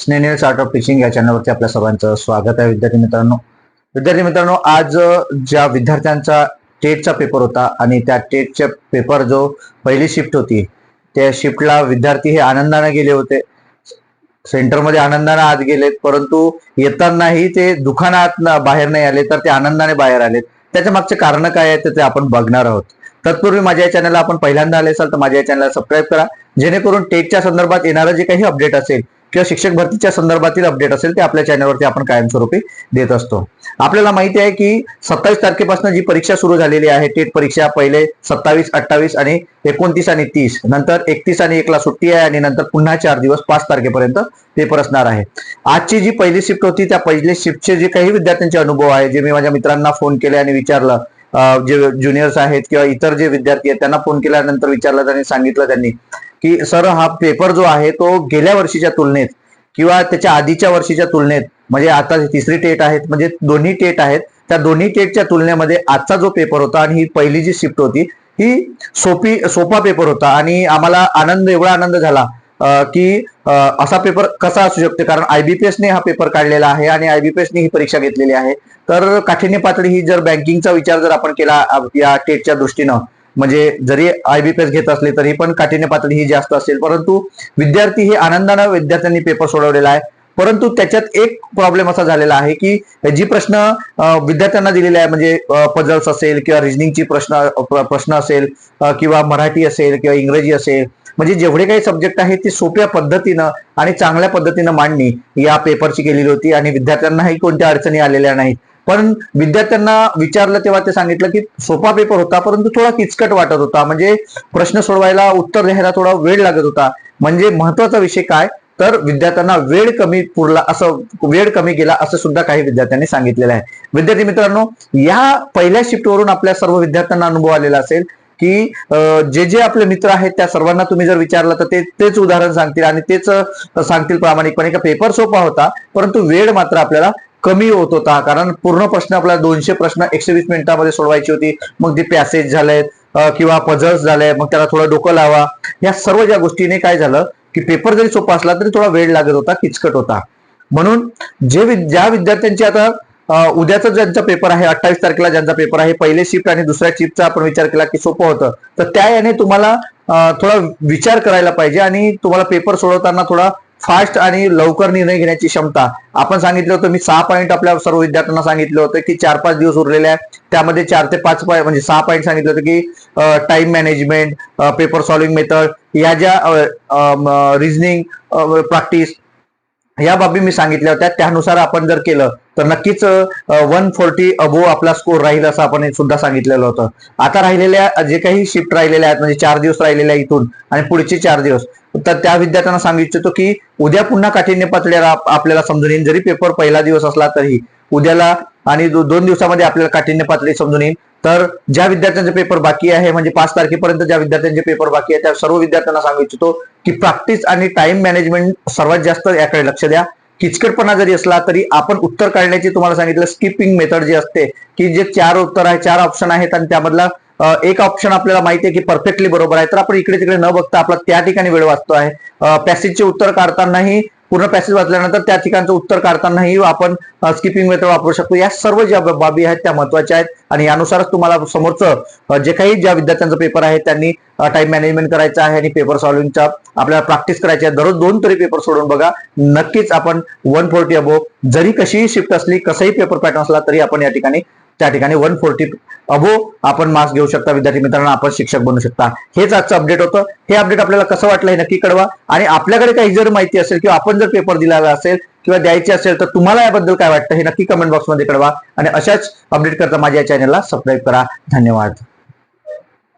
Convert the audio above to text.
स्नेनियर्स art of teaching या चॅनलवरती आपल्या सर्वांचं स्वागत आहे विद्यार्थी मित्रांनो. विद्यार्थी मित्रांनो आज ज्या विद्यार्थ्यांचा टेटचा पेपर होता आणि त्या टेटच्या पेपर जो पहिली शिफ्ट होती त्या शिफ्टला विद्यार्थी हे आनंदाने गेले होते. सेंटरमध्ये आनंदाने आत गेलेत परंतु येतानाही ते दुकानात बाहेर नाही आले तर ते आनंदाने बाहेर आलेत. त्याच्या मागचे कारण काय आहे ते आपण बघणार आहोत. तत्पूर्वी माझ्या या चॅनलला आपण पहिल्यांदा आले असाल तर माझ्या या चॅनलला सबस्क्राईब करा. जेणेकरून टेटच्या संदर्भात येणारं जे काही अपडेट असेल किंवा शिक्षक भरतीच्या संदर्भातील अपडेट असेल ते आपल्या चॅनलवरती आपण कायमस्वरूपी देत असतो. आपल्याला माहिती आहे की सत्तावीस तारखेपासून जी परीक्षा सुरू झालेली आहे टेट परीक्षा पहिले सत्तावीस अठ्ठावीस आणि एकोणतीस आणि तीस नंतर एकतीस आणि एकला सुट्टी आहे आणि नंतर पुन्हा चार दिवस पाच तारखेपर्यंत पेपर असणार आहे. आजची जी पहिली शिफ्ट होती त्या पहिली शिफ्टचे जे काही विद्यार्थ्यांचे अनुभव आहे जे मी माझ्या मित्रांना फोन केले आणि विचारलं जे ज्युनियर्स आहेत किंवा इतर जे विद्यार्थी आहेत त्यांना फोन केल्यानंतर विचारलं त्यांनी सांगितलं त्यांनी की सर हा पेपर जो आहे तो गेल्या वर्षीच्या तुलनेत किंवा त्याच्या आधीच्या वर्षीच्या तुलनेत म्हणजे आता तिसरी टेट आहेत म्हणजे दोन्ही टेट आहेत त्या दोन्ही टेटच्या तुलनेमध्ये आजचा जो पेपर होता आणि ही पहिली जी शिफ्ट होती ही सोपी सोपा पेपर होता आणि आम्हाला आनंद एवढा आनंद झाला की असा पेपर कसा असू शकतो? कारण आयबीपीएसने हा पेपर काढलेला आहे आणि आयबीपीएसने ही परीक्षा घेतलेली आहे. तर काठिण्य पातळी ही जर बँकिंगचा विचार जर आपण केला या टेटच्या दृष्टीनं म्हणजे जरी आयबीपीएस घेत असले तरी पण काठिण्य पातळी ही जास्त असेल. परंतु विद्यार्थी हे आनंदानं विद्यार्थ्यांनी पेपर सोडवलेला आहे. परंतु त्याच्यात एक प्रॉब्लेम असा झालेला आहे की जी प्रश्न विद्यार्थ्यांना दिलेले आहे म्हणजे पजल्स असेल किंवा रिजनिंगची प्रश्न प्रश्न असेल किंवा मराठी असेल किंवा इंग्रजी असेल म्हणजे जेवढे काही सब्जेक्ट आहेत ते सोप्या पद्धतीनं आणि चांगल्या पद्धतीनं मांडणी या पेपरची केलेली होती आणि विद्यार्थ्यांनाही कोणत्या अडचणी आलेल्या नाहीत. पण विद्यार्थ्यांना विचारलं तेव्हा ते सांगितलं की सोपा पेपर होता परंतु थोडा किचकट वाटत होता. म्हणजे प्रश्न सोडवायला उत्तर द्यायला थोडा वेळ लागत होता. म्हणजे महत्त्वाचा विषय काय? तर विद्यार्थ्यांना वेळ कमी पुरला असं वेळ कमी गेला असं सुद्धा काही विद्यार्थ्यांनी सांगितलेलं आहे. विद्यार्थी मित्रांनो या पहिल्या शिफ्टवरून आपल्या सर्व विद्यार्थ्यांना अनुभव आलेला असेल की जे जे आपले मित्र आहेत त्या सर्वांना तुम्ही जर विचारलं तर ते तेच उदाहरण सांगतील आणि तेच सांगतील प्रामाणिकपणे का पेपर सोपा होता परंतु वेळ मात्र आपल्याला कमी होत होता. कारण पूर्ण प्रश्न आपल्याला दोनशे प्रश्न एकशे वीस मिनिटांमध्ये सोडवायची होती. मग ते पॅसेज झालेत किंवा पझल्स झाले मग त्याला थोडं डोकं लावा. या सर्व ज्या गोष्टीने काय झालं की पेपर जरी सोपा असला तरी थोडा वेळ लागत होता किचकट होता. म्हणून जे ज्या विद्यार्थ्यांची आता उद्याचा ज्यांचा पेपर आहे अठ्ठावीस तारखेला ज्यांचा पेपर आहे पहिले शिफ्ट आणि दुसऱ्या शिफ्टचा आपण विचार केला की सोपं होतं. तर त्या याने तुम्हाला थोडा विचार करायला पाहिजे आणि तुम्हाला पेपर सोडवताना थोडा फास्ट आणि लवकर निर्णय घेण्याची क्षमता. आपण सांगितलं होतं मी सहा पॉईंट आपल्या सर्व विद्यार्थ्यांना सांगितलं होतं की चार पाच दिवस उरलेले आहेत. त्यामध्ये चार ते पाच पॉईंट म्हणजे सहा पॉईंट सांगितलं होतं की time management paper solving method या ज्या रिझनिंग प्रॅक्टिस या बाबी मी सांगितल्या होत्या. त्यानुसार आपण जर केलं तर नक्कीच वन फोर्टी अबो आपला स्कोर राहील असं आपण सुद्धा सांगितलेलं होतं. आता राहिलेल्या जे काही शिफ्ट राहिलेल्या आहेत म्हणजे चार दिवस राहिलेल्या इथून आणि पुढचे चार दिवस तर त्या विद्यार्थ्यांना सांगू इच्छितो की उद्या पुन्हा काठिण्य पातळीला आपल्याला समजून येईल. जरी पेपर पहिला दिवस असला तरी उद्याला आणि दोन दिवसामध्ये आपल्याला काठिण्य पातळी समजून येईल. तर ज्या विद्यार्थ्यांचे पेपर बाकी आहे म्हणजे पाच तारखेपर्यंत ज्या विद्यार्थ्यांचे पेपर बाकी आहे त्या सर्व विद्यार्थ्यांना सांगू इच्छितो की प्रॅक्टिस आणि टाइम मॅनेजमेंट सर्वात जास्त याकडे लक्ष द्या. किचकटपणा जरी असला तरी आपण उत्तर काढण्याची तुम्हाला सांगितलं स्किपिंग मेथड जी असते की जे चार उत्तर आहे चार ऑप्शन आहेत आणि त्यामधला एक ऑप्शन आपल्याला माहिती आहे की परफेक्टली बरोबर आहे. तर आपण इकडे तिकडे न बघता आपला त्या ठिकाणी वेळ वाचतो आहे. पॅसेजचे उत्तर काढतानाही पूर्ण पॅसेज वाचल्यानंतर त्या ठिकाणचं उत्तर काढतानाही आपण स्किपिंग मेथड वापरू शकतो. या सर्व ज्या बाबी आहेत त्या महत्त्वाच्या आहेत. आणि यानुसारच तुम्हाला समोरचं जे काही ज्या विद्यार्थ्यांचं पेपर आहे त्यांनी टाइम मॅनेजमेंट करायचं आहे आणि पेपर सॉल्विंगचा आपल्याला प्रॅक्टिस करायची आहे दररोज दोन तरी पेपर सोडून बघा. नक्कीच आपण वन फोर्टी अबो जरी कशीही शिफ्ट असली कसंही पेपर पॅटर्न असला तरी आपण या ठिकाणी त्या ठिकाणी वन फोर्टी अबो आपण मार्क्स घेऊ शकता. विद्यार्थी मित्रांना आपण शिक्षक बनू शकता. हेच आजचं अपडेट होतं. हे अपडेट आपल्याला कसं वाटलं हे नक्की कळवा. आणि आपल्याकडे काही जर माहिती असेल किंवा आपण जर पेपर दिलेला असेल किंवा द्यायचे असेल तर तुम्हाला याबद्दल काय वाटतं हे नक्की कमेंट बॉक्समध्ये कळवा. आणि अशाच अपडेट करता माझ्या चॅनलला सबस्क्राईब करा. धन्यवाद.